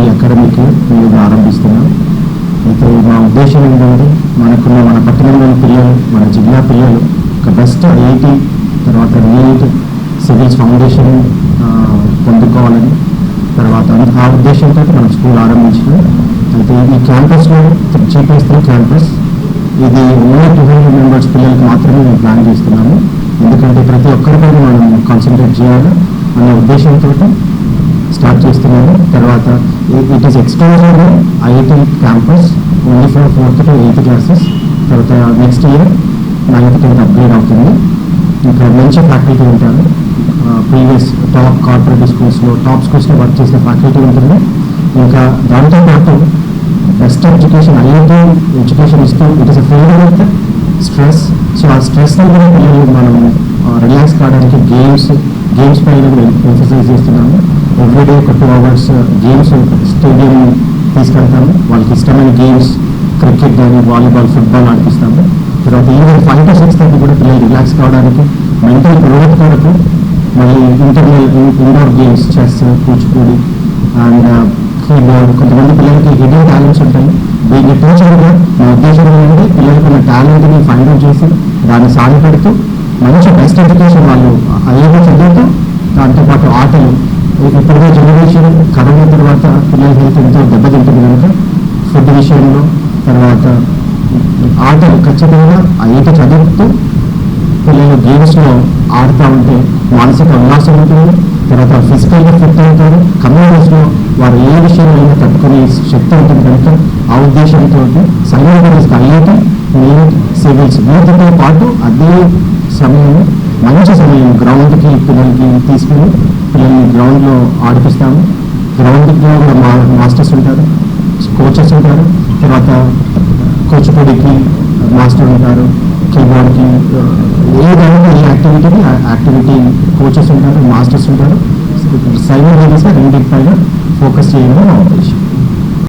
ఈ అకాడమిక్ మేము ఆరంభిస్తున్నాం అయితే మా ఉద్దేశం ఏంటంటే మనకున్న మన పట్టణంలోని పిల్లలు మన జిల్లా పిల్లలు ఒక బెస్ట్ ఐఐటి తర్వాత నీట్ సివిల్స్ ఫౌండేషన్ పొందుకోవాలని తర్వాత ఆ ఉద్దేశంతో మనం స్కూల్ ఆరంభించినాం. అయితే ఈ క్యాంపస్లో జీపీఎస్ త్రీ క్యాంపస్ ఇది ఓన్లీ టూ హండ్రెడ్ మెంబర్స్ పిల్లలకి మాత్రమే మేము ప్లాన్ చేస్తున్నాము. ఎందుకంటే ప్రతి ఒక్కరిపై మనం కాన్సన్ట్రేట్ చేయాలి అనే ఉద్దేశంతో స్టార్ట్ చేస్తున్నాము. తర్వాత it is extended IIT campus only for fourth to eighth classes తర్వాత next year ninth tenth upgrade అవుతుంది. ఇక్కడ మంచి ఫ్యాకల్టీ ఉంటారు. ప్రీవియస్ టాప్ కార్పొరేట్ స్కూల్స్లో టాప్ స్కూల్స్లో వర్క్ చేసిన ఫ్యాకల్టీ ఉంటుంది ఇంకా దాంతోపాటు బెస్ట్ ఎడ్యుకేషన్ ఐఐటి ఎడ్యుకేషన్ ఇస్తూ it is a field with stress so ఆ స్ట్రెస్ కూడా పిల్లలు మనం రిలాక్స్ కావడానికి గేమ్స్ గేమ్స్ పైన ఎక్సర్సైజ్ చేస్తున్నాము. ఎవ్రీడే ఒక టూ అవర్స్ గేమ్స్ తీసుకెళ్తాము. వాళ్ళకి ఇష్టమైన గేమ్స్ క్రికెట్ కానీ వాలీబాల్ ఫుట్బాల్ ఆడిపిస్తాము. తర్వాత even five to six thirty కూడా పిల్లలు రిలాక్స్ కావడానికి మెంటల్ గ్రోత్ కొరకు మళ్ళీ internal indoor games chess Kuchipudi and keyboard uh, కొంతమంది పిల్లలకి హిడెన్ టాలెంట్స్ ఉంటాయి. దీన్ని టీచర్గా నా ఉద్దేశం ఏంటంటే పిల్లలకు ఉన్న టాలెంట్ని ఫైండ్ అవుట్ చేసి దాన్ని సాధిపెడుతూ మంచి బెస్ట్ ఎడ్యుకేషన్ వాళ్ళు ఐఐటి చదువుతూ దాంతోపాటు ఆటలు ఇప్పుడున్న జనరేషన్ కరోనా తర్వాత పిల్లల హెల్త్ ఎంతో దెబ్బతింటుంది కనుక ఫుడ్ విషయంలో తర్వాత ఆటలు ఖచ్చితంగా ఐఐటి చదువుతూ పిల్లలు గేమ్స్లో ఆడుతూ ఉంటే మానసిక ఉల్లాసం ఉంటుంది. తర్వాత ఫిజికల్గా ఫిట్ అవుతారు. కమ్యూనిటీస్లో వారు ఏ విషయంలో తట్టుకునే శక్తి ఉంటుంది కనుక ఆ ఉద్దేశంతో సైనిక ఐఐటి నీట్ సివిల్స్ వీటితో పాటు అదే సమయం మంచి సమయం గ్రౌండ్కి పిల్లలకి తీసుకుని పిల్లల్ని గ్రౌండ్లో ఆడిపిస్తాము. గ్రౌండ్లో మా మాస్టర్స్ ఉంటారు కోచెస్ ఉంటారు. తర్వాత కూచిపూడికి మాస్టర్ ఉంటారు కీబోర్డ్కి ఏదైనా ఏ యాక్టివిటీకి యాక్టివిటీ కోచెస్ ఉంటారు మాస్టర్స్ ఉంటారు. సైన్ రెండింటి పైన ఫోకస్ చేయడం నా ఉద్దేశం.